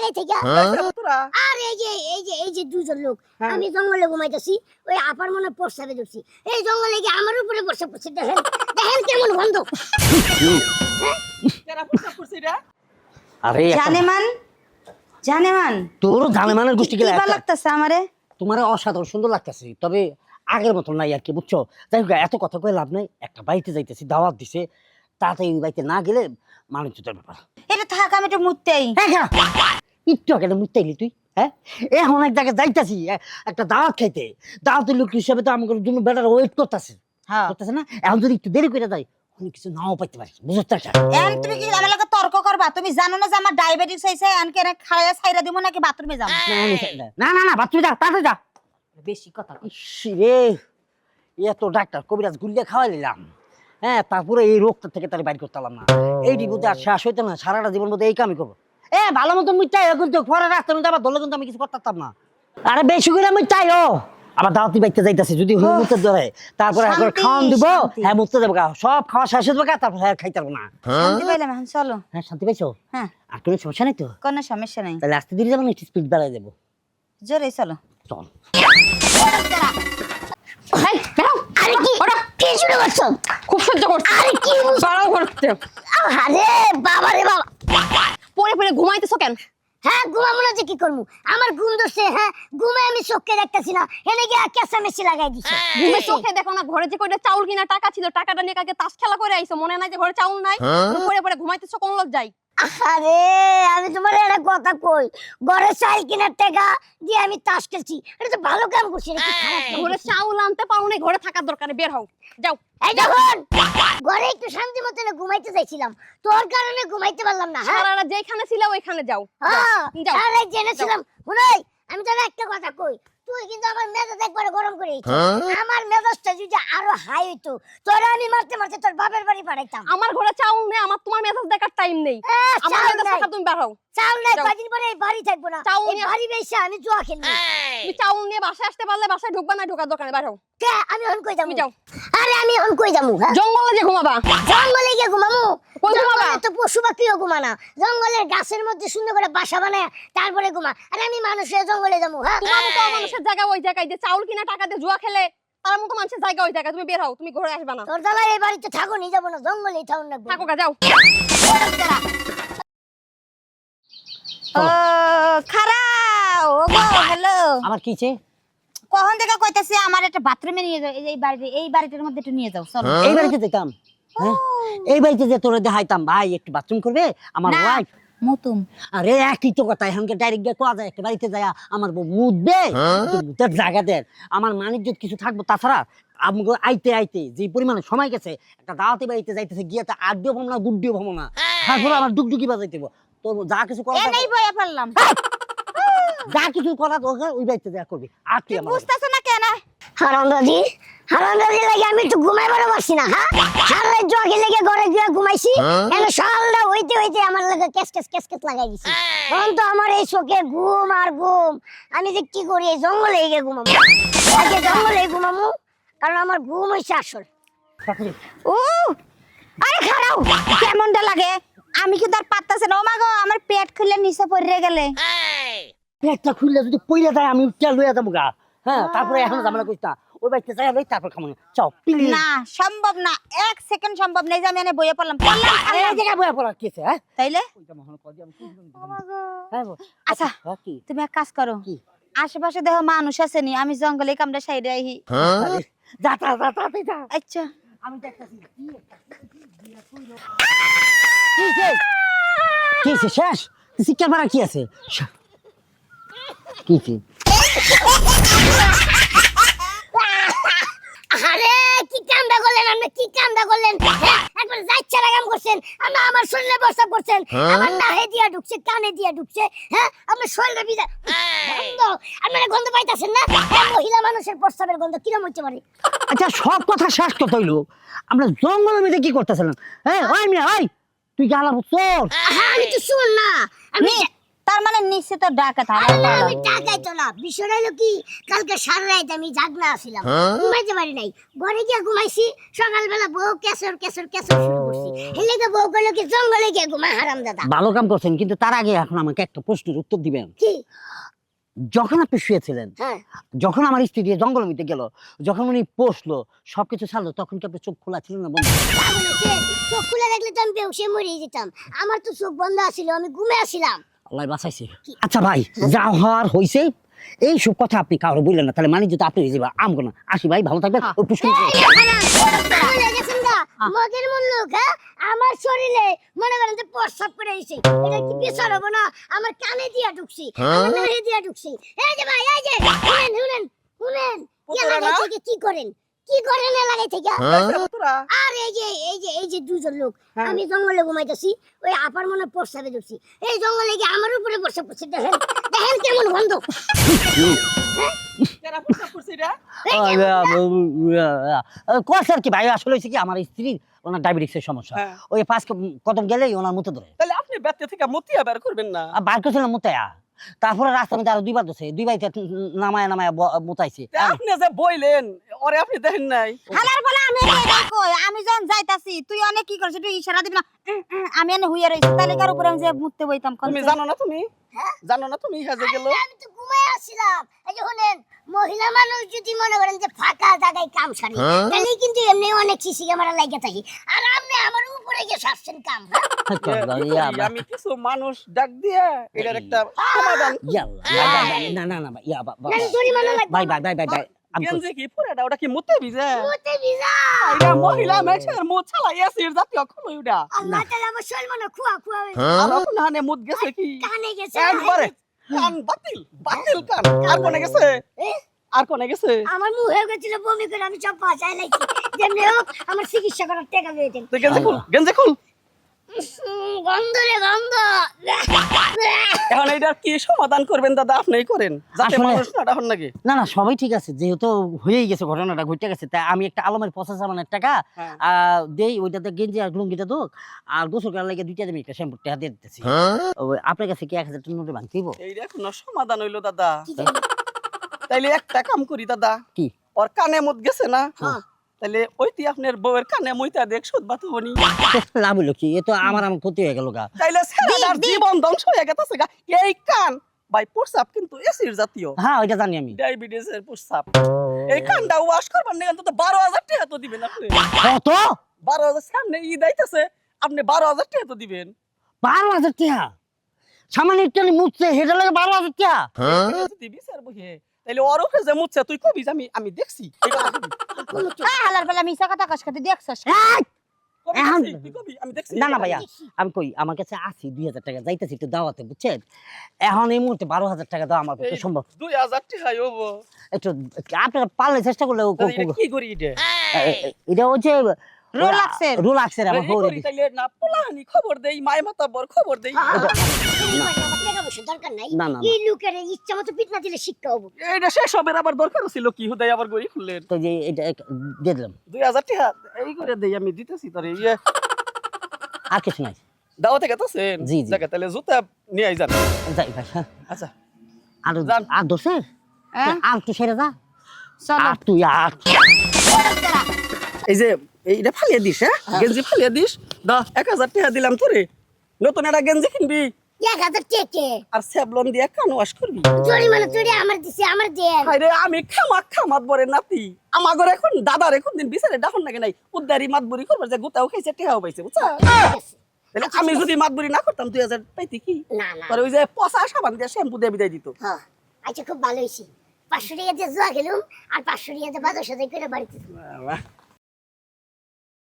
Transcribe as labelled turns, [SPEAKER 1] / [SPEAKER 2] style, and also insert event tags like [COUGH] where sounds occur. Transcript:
[SPEAKER 1] আগে থেকে আর এই যে এই যে এই যে দুজন লোক
[SPEAKER 2] হ্যাঁ।
[SPEAKER 1] আমি জঙ্গলে ঘুমাইতেছি ওই আপার মনে প্রস্তাবে ধরছি। এই জঙ্গলে গিয়ে আমার উপরে বসে পড়ছে দেখেন দেখেন কেমন বন্ধ
[SPEAKER 2] এটা
[SPEAKER 3] আরে একটা-
[SPEAKER 4] জানেমান জানেমান।
[SPEAKER 3] তোর জানেমানের গোষ্ঠী
[SPEAKER 4] কি
[SPEAKER 3] গেলে
[SPEAKER 4] ভালো লাগতেছে আমারে?
[SPEAKER 3] তোমার অসাধারণ সুন্দর লাগতেছে তবে আগের মতো নাই আর কি বুঝছ? যাই হোক এত কথা কয়ে লাভ নাই একটা বাড়িতে যাইতেছি দাওয়াত দিছে তাড়াতাড়ি ওই বাড়িতে না গেলে মানুষের ব্যাপার।
[SPEAKER 4] এটা থাক আমি একটু মুততেই।
[SPEAKER 3] হ্যাঁ। একটু আগে মুতাইলি তুই হ্যাঁ? এখন এক জায়গায় যাইতাছি এ- একটা দাওয়াত খাইতে। দাওয়াতের লোক হিসাবে তো আমাকে জন্য বেটার ওয়েট করতেছে।
[SPEAKER 4] হ্যাঁ।
[SPEAKER 3] করতেছে না? এখন যদি একটু দেরি করে দেয় অনেক কিছু নাও পাইতে পারি বুঝতে
[SPEAKER 4] এন তুমি কি আমার লাগে তর্ক করবা? তুমি জানো না যে আমার ডায়াবেটিস হইছে এন কেন খাইয়া ছাইরা দিব নাকি বাথরুমে যাব?
[SPEAKER 3] না, না। না বাচ্চা যা তাড়াতাড়ি যা।
[SPEAKER 4] বেশি কথা
[SPEAKER 3] রে এত ডাক্তার কবিরাজ গুলিয়ে খাওয়াই নিলাম হ্যাঁ তারপরে এই রোগটা থেকে তার বাইর করতে পারলাম না। এইটি বুঝতে আর শেষ হইতো না সারাটা জীবন বোধ এই কামই করব। এ ভালো মতো মুই চাই কিন্তু পরে রাস্তার মধ্যে আবার ধরলে কিন্তু আমি কিছু করতে পারতাম না। আরে বেশি করে আমি চাই ও আবার দাওয়াতি বাইতে যাইতেছে যদি হুল মুতে ধরে তারপরে একবার খাওয়ান দিব হ্যাঁ মুতে দেবো সব খাওয়া শেষ হয়ে যাবে তারপর হ্যাঁ খাইতে পারব না।
[SPEAKER 4] শান্তি পাইলাম এখন চলো।
[SPEAKER 3] হ্যাঁ শান্তি পাইছো?
[SPEAKER 4] হ্যাঁ।
[SPEAKER 3] আর কোনো সমস্যা নেই তো?
[SPEAKER 4] কোনো সমস্যা নাই।
[SPEAKER 3] তাহলে আস্তে ধীরে যাব না একটু স্পিড বাড়াই দেবো।
[SPEAKER 4] জোরে চলো।
[SPEAKER 3] চল।
[SPEAKER 1] আরে কি? কি শুরু করছ?
[SPEAKER 5] খুব সহ্য করছে।
[SPEAKER 1] আরে কি?
[SPEAKER 5] বাড়াও করতে
[SPEAKER 1] আরে বাবা রে বাবা।
[SPEAKER 5] পরে পরে ঘুমাইতেছো কেন?
[SPEAKER 1] হ্যাঁ ঘুমাবো না যে কি করব? আমার ঘুম ধরছে হ্যাঁ ঘুমে আমি চোখকে দেখতেছি না। এনে গিয়ে ক্যাসা মেশি লাগাই দিছে।
[SPEAKER 5] ঘুমে চোখে দেখো না ঘরে যে কয়টা চাউল কিনা টাকা ছিল টাকাটা নিয়ে কাকে তাস খেলা করে আইছো মনে নাই যে ঘরে চাউল নাই? পরে পরে ঘুমাইতেছো কোন লোক যাই
[SPEAKER 1] আরে আমি তোমার একটা কথা কই। ঘরে চাল কিনার টাকা দিয়ে আমি তাস খেলছি। এটা তো ভালো কাম করছি
[SPEAKER 5] ঘরে চাউল আনতে পারো না ঘরে থাকার দরকার বের হও যাও।
[SPEAKER 1] এই ঘরে একটু শান্তি মতো না ঘুমাইতে চাইছিলাম তোর কারণে ঘুমাইতে পারলাম না হ্যাঁ?
[SPEAKER 5] সারা যেখানে ছিল ওইখানে যাও
[SPEAKER 1] হ্যাঁ, জেনেছিলাম। শুনাই আমি তোর একটা কথা কই। তুই কিন্তু আমার মেজাজ একবার গরম করে দিছিস। আমার মেজাজটা যদি আরও হাই হইতো তোর আমি মারতে মারতে তোর বাপের বাড়ি পাঠাইতাম।
[SPEAKER 5] আমার ঘরে চাউল নেই আমার তোমার মেজাজ দেখার টাইম নেই। আমার মেজাজ দেখা তুমি বের
[SPEAKER 1] চাল নাই। কদিন পরে এই বাড়ি থাকব না।
[SPEAKER 5] চাউল
[SPEAKER 1] বাড়ি বেশি আমি জুয়া খেলব।
[SPEAKER 5] তুমি চাউল নিয়ে বাসায় আসতে পারলে বাসায় ঢুকবা না ঢোকার দোকানে হও।
[SPEAKER 1] কে? আমি এখন কই যাব?
[SPEAKER 5] যাও।
[SPEAKER 1] আরে আমি এখন কই যাব? হ্যাঁ?
[SPEAKER 5] জঙ্গলে যে ঘুমাবা।
[SPEAKER 1] জঙ্গলে গিয়ে ঘুমামু
[SPEAKER 5] ঘুমাবা?
[SPEAKER 1] জঙ্গলে তো পশু পাখিও ঘুমানা জঙ্গলের গাছের মধ্যে সুন্দর করে বাসা বানায় তারপরে ঘুমা। আরে আমি মানুষের জঙ্গলে যাব হ্যাঁ?
[SPEAKER 5] তোমার মতো মানুষের জায়গা ওই জায়গায় যে চাউল কিনা টাকা দিয়ে জুয়া খেলে তার মতো মানুষের জায়গা ওই জায়গা তুমি বের হও তুমি ঘরে আসবা না।
[SPEAKER 1] তোর দাদা এই বাড়িতে থাকো নিয়ে যাব না জঙ্গলেই থাকুন না।
[SPEAKER 5] থাকো যাও।
[SPEAKER 4] ও হ্যালো।
[SPEAKER 3] আমার কিছে
[SPEAKER 4] কখন থেকে কইতাছি আমার একটা বাথরুমে নিয়ে যাও এই বাড়িতে এই বাড়িটার মধ্যে একটু নিয়ে যাও চলো।
[SPEAKER 3] এই বাড়িতে যেতাম হ্যাঁ? এই বাড়িতে যে তোরা দেখাইতাম ভাই একটু বাথরুম করবে? আমার ওয়াইফ
[SPEAKER 4] মতুম।
[SPEAKER 3] আরে একই তো কথা এখানকে ডাইরেক্ট গিয়ে কোয়া যায় একটা বাড়িতে যায় আমার বউ মুদবে মুতের জায়গা দেন। আমার মানিজ্য কিছু থাকব তাছাড়া আমগো আইতে আইতে যে পরিমাণে সময় গেছে একটা দাওয়াতে বাড়িতে যাইতেছে গিয়ে তা আড্ডিও ভাবো না গুড্ডিও ভাবো না। তারপরে আমার ডুগডুগি বাজাইতে। তোর যা কিছু করা
[SPEAKER 4] বইয়া [LAUGHS]
[SPEAKER 3] যা কিছু করা দরকার ওই করবি। আর তুই
[SPEAKER 4] বুঝতেছ না কেন?
[SPEAKER 1] হারামদাদি হারামদাদি লাগে আমি একটু পারছি না হ্যাঁ? সারা জগে লেগে ঘরে গিয়ে ঘুমাইছি কেন সকালটা হইতে হইতে আমার লাগে কেস কেস কেস কেস লাগাই দিছি। তখন তো আমার এই চোখে ঘুম আর ঘুম। আমি যে কি করি এই জঙ্গলে গিয়ে ঘুমাবো। আজকে জঙ্গলে ঘুমাবো কারণ আমার ঘুম হইছে আসল।
[SPEAKER 4] ও আরে খারাপ কেমনটা লাগে? আমি কি তার পাত্তাছে না ও মা গো আমার পেট খুলে নিচে পড়ে গেলে
[SPEAKER 3] পেটটা খুললে যদি পইলে যায় আমি উঠতে লইয়া যাব গা হ্যাঁ তারপরে এখন ঝামেলা করিস না ওই বাড়িতে যাই লই তারপর খামো চাও প্লিজ
[SPEAKER 4] না সম্ভব না এক সেকেন্ড সম্ভব নেই যে আমি এনে বইয়ে পড়লাম পড়লাম
[SPEAKER 3] আরে এই। জায়গায় বয়া পড়া কি আছে হ্যাঁ
[SPEAKER 4] তাইলে
[SPEAKER 3] ওইটা মহন কর আমি।
[SPEAKER 4] গো।
[SPEAKER 3] হ্যাঁ
[SPEAKER 4] আচ্ছা
[SPEAKER 3] হ্যাঁ,
[SPEAKER 4] তুমি এক কাজ করো
[SPEAKER 3] কি?
[SPEAKER 4] আশেপাশে দেখো মানুষ আছে নি আমি জঙ্গলে কামড়া সাইডে
[SPEAKER 3] আরে, যা যা যা যা তুই যা
[SPEAKER 4] আচ্ছা
[SPEAKER 3] আমি দেখতাছি কি কি হইছে? কি হইছে? শেষ? শিক্ষা পারা কি আছে? শ- কি
[SPEAKER 1] আরে কি কামটা করলেন আপনি? কি কামটা করলেন? হ্যাঁ, একবার করছেন। আমরা আমার শরীরে বসা করছেন। আমার নাহে দিয়া ঢুকছে কানে দিয়া ঢুকছে। হ্যাঁ আপনার শরীরে গন্ধ। আপনারা গন্ধ পাইতাছেন না? হ্যাঁ, মহিলা মানুষের প্রস্তাবের গন্ধ কিরম হইতে পারে?
[SPEAKER 3] আচ্ছা সব কথা শেষ কথা হইল। আমরা জঙ্গলের মধ্যে কি করতেছিলাম? হ্যাঁ ওই মিয়া ওই! তুই কি আলাপ চোর
[SPEAKER 1] হ্যাঁ আমি তো শুন না। আমি
[SPEAKER 4] তার মানে নিচে হইছে তো ডাকাত।
[SPEAKER 1] আমি টাকাই তো না। বিষয়টা হলো কি কালকে সারা রাত আমি জাগনা আছিলাম ঘুমাইতে পারি নাই। ঘরে গিয়ে ঘুমাইছি সকালবেলা বউ কেসর কেসর কেসর শুরু করছি। হেলে তো বউ কইলো কি জঙ্গলে গিয়ে ঘুমায় হারাম দাদা
[SPEAKER 3] ভালো কাম করছেন কিন্তু তার আগে এখন আমাকে একটা প্রশ্নের উত্তর দিবেন।
[SPEAKER 1] কি?
[SPEAKER 3] যখন আপনি শুয়েছিলেন
[SPEAKER 1] হ্যাঁ।
[SPEAKER 3] যখন আমার স্ত্রী দিয়ে জঙ্গল মিটে গেল যখন উনি পড়ল সবকিছু ছাড়লো তখন কি আপনার চোখ খোলা ছিল না বন্ধ?
[SPEAKER 1] চোখ খুলে রাখলে তো আমি বেউসে মরে যেতাম। আমার তো চোখ বন্ধ আছিল আমি ঘুমে আসছিলাম
[SPEAKER 3] আল্লাহ বাঁচাইছে। আচ্ছা ভাই যা হওয়ার হইছে এই সব কথা আপনি কারও বললেন না তাহলে মানে যদি আপনি হয়ে যাবে আমগো না। আসি ভাই ভালো থাকবেন। ওই পুষ্করিণী।
[SPEAKER 1] হয়ে? মগের মুল্লুক লোক, হ্যাঁ? আমার শরীরে। মনে করেন যে প্রস্রাব করে আইছে। এটা কি বিচার হব না? আমার কানে দিয়া ঢুকছি। আমার নাহে দিয়া ঢুকছি। এই যে ভাই এই যে। শুনেন শুনেন শুনেন। কি করেন? কি করেন এলাকায় থেকে আর এই যে এই যে এই যে দুজন লোক
[SPEAKER 2] হ্যাঁ।
[SPEAKER 1] আমি জঙ্গলে ঘুমাইতেছি ওই আপার মনে প্রস্রাবে ঢুকছি এই জঙ্গলে গিয়ে আমার উপরে প্রস্রাব করছে দেখেন দেখেন কেমন গন্ধ।
[SPEAKER 2] কেরা
[SPEAKER 3] কি ভাই? আসলে হয়েছে কি আমার স্ত্রীর ওনার ডায়াবেটিক্সের সমস্যা।
[SPEAKER 2] হ্যাঁ।
[SPEAKER 3] ওই পাঁচ কদম গেলেই ওনার মতো ধরে।
[SPEAKER 2] তাহলে আপনি ব্যক্তি থেকে মতিয়া বের করবেন না।
[SPEAKER 3] আর বার করছিলাম মোতায়া তারপরে রাস্তা মধ্যে আরও দুইবার ধরছে। দুই বাইতে নামায় নামায় ব- মোতাইছে।
[SPEAKER 2] আপনি যে বইলেন ওরে আপনি দেখেন নাই।
[SPEAKER 4] হালার পালা আমি কই? আমি যখন যাইতাছি তুই অনেক কি করছিস তুই ইশারা দিবি না? আমি এনে হুইয়া রইছি। তাহলে কার উপরে আমি যে মুততে বইতাম কোন
[SPEAKER 2] তুমি জানো না তুমি? জানো না তুমি? হাজে গেল।
[SPEAKER 1] আমি তো ঘুমাই আসছিলাম। এই যে শুনেন মহিলা মানুষ যদি মনে করেন যে ফাঁকা জায়গায় কাম সারি তাহলে কিন্তু এমনি অনেক সিসি ক্যামেরা লাগে থাকি। আর আপনি আমার উপরে গিয়ে সারছেন কাম হ্যাঁ? [LAUGHS]
[SPEAKER 2] আমি কিছু মানুষ ডাক দিয়ে এটার একটা সমাধান
[SPEAKER 3] না না না ভাই, ইয়া, ভাই ভাই ভাই আমি
[SPEAKER 2] গেঞ্জি কি? পুরাটা ওটা কি মুতে ভিজে?
[SPEAKER 1] মুতে ভিজা।
[SPEAKER 2] এটা মহিলা মেয়েছের মুত ছালা এসির জাতীয় খলো ওটা
[SPEAKER 1] আল্লাহ তাআলা আমার মনে খুয়া খুয়া
[SPEAKER 2] আর আপনি হানে মুত গেছে কি?
[SPEAKER 1] কানে গেছে
[SPEAKER 2] একবারে। কান বাতিল বাতিল কান। আর কোনে গেছে?
[SPEAKER 1] এ?
[SPEAKER 2] আর কোনে গেছে?
[SPEAKER 1] আমার মুখ হয়ে গেছিল বমি করে আমি সব বাঁচাই লাইছি। যেমনি হোক আমার চিকিৎসা করার টাকা
[SPEAKER 2] গেঞ্জি খুল গেঞ্জি খুল।
[SPEAKER 1] গন্ধ গন্ধ।
[SPEAKER 2] এখন এইটার কি সমাধান করবেন দাদা? আপনিই করেন। যাতে মানুষ না হন নাকি?
[SPEAKER 3] না না সবাই ঠিক আছে। যেহেতু হয়েই গেছে ঘটনাটা ঘটে গেছে তাই আমি একটা আলমের পঁচাশ হাজার টাকা
[SPEAKER 2] হ্যাঁ।
[SPEAKER 3] দেই ওইটাতে গেঞ্জি আর লুঙ্গিটা দোক আর গোসল করার লাগে দুইটা আমি একটা শ্যাম্পু টাকা দিয়ে দিতেছি। আপনার কাছে কি এক হাজার টাকা নোটে ভাঙতেইব
[SPEAKER 2] এইটা কোনো সমাধান হইল দাদা। তাইলে একটা কাম করি দাদা।
[SPEAKER 3] কি?
[SPEAKER 2] ওর কানে মুত গেছে না? তাইলে ওইটি আপনার বউয়ের কানে মুইতা দেখ সুদ বাত হবনি [LAUGHS]
[SPEAKER 3] লাভ হলো কি? এ তো আমার আমার ক্ষতি হয়ে গেল গা।
[SPEAKER 2] তাইলে ছেলেটার জীবন ধ্বংস হয়ে গেছে গা। এই কান ভাই প্রস্রাব কিন্তু এসির জাতীয়।
[SPEAKER 3] হ্যাঁ ওইটা জানি আমি।
[SPEAKER 2] ডায়াবেটিস এর প্রস্রাব। এই কানটা ওয়াশ করবার নিয়ে অন্তত বারো হাজার টাকা তো দিবেন আপনি।
[SPEAKER 3] কত?
[SPEAKER 2] বারো হাজার সামনে ঈদ আইতেছে আপনি বারো হাজার টাকা তো দিবেন।
[SPEAKER 3] বারো হাজার টাকা? সামান্য একটু মুছছে হেঁটে লাগে বারো হাজার টাকা?
[SPEAKER 2] বিচার বহে তাইলে ওর উপরে যে মুচ্ছে তুই কবি আমি আমি দেখছি।
[SPEAKER 4] হালার পালা মিছা কথা দেখছস
[SPEAKER 2] আমি
[SPEAKER 3] না না ভাইয়া আমি কই আমার কাছে আছি দুই হাজার টাকা যাইতেছি একটু দাওয়াতে বুঝছেন? এখন এই মুহূর্তে বারো হাজার টাকা দেওয়া আমার পক্ষে সম্ভব।
[SPEAKER 2] দুই হাজার টাকা
[SPEAKER 3] একটু আপনারা পারলে চেষ্টা করলে
[SPEAKER 2] কি করি এটা?
[SPEAKER 3] হচ্ছে
[SPEAKER 4] রোলাক্সের।
[SPEAKER 3] রোলাক্সের আমার
[SPEAKER 2] খবর দেই মায় মাতাব্বর খবর দেই।
[SPEAKER 1] দরকার নাই।
[SPEAKER 3] না, না, না।
[SPEAKER 1] এই লোকের ইচ্ছা মতো পিটনা দিলে শিক্ষা হব।
[SPEAKER 2] এইটা শেষ হবে আবার দরকার ছিল কি হুদাই আবার গড়ি খুললেন?
[SPEAKER 3] তো যে এটা এক- দিয়ে দিলাম।
[SPEAKER 2] দুই হাজার টাকা এই করে দেই আমি দিতেছি তোর ইয়ে
[SPEAKER 3] আর কিছু নাই।
[SPEAKER 2] দাওয়া থেকে তোছেন
[SPEAKER 3] জি, জি।
[SPEAKER 2] জায়গা তাহলে জুতা নিয়ে আই যান।
[SPEAKER 3] যাই ভাই হ্যাঁ।
[SPEAKER 2] আচ্ছা।
[SPEAKER 3] আর
[SPEAKER 2] যান।
[SPEAKER 3] আর দোষের
[SPEAKER 4] হ্যাঁ?
[SPEAKER 3] আর তুই সেরে যা। আর তুই আর
[SPEAKER 2] এই যে এইটা ফালিয়ে দিস হ্যাঁ? গেঞ্জি ফালিয়ে দিস। দা এক হাজার টাকা দিলাম তোরে। নতুন একটা গেঞ্জি কিনবি।
[SPEAKER 1] এক হাজার টেকে।
[SPEAKER 2] আর দিয়ে কান ওয়াশ করবি?
[SPEAKER 1] জরিমানা চড়ে আমার দিছে আমার
[SPEAKER 2] আরে আমি খামাক খামাত বরে নাতি। আমার ঘরে এখন দাদার এখন দিন বিচারে ডাকন নাকি নাই? উদ্দারি মাতবুরি করবার যে গোটাও খাইছে টেহাও পাইছে বুঝছা? তাহলে আমি যদি মাতবুরি না করতাম দুই হাজার পাইতি কি?
[SPEAKER 1] না না।
[SPEAKER 2] তোর ওই যে পচা সাবান দিয়ে শ্যাম্পু দিয়ে বিদায় দিত।
[SPEAKER 1] হ্যাঁ আচ্ছা খুব ভালো হয়েছি পাঁচশো টাকা দিয়ে জোয়া খেলুম আর পাঁচশো টাকা দিয়ে বাজার সাথে করে বাড়িতে।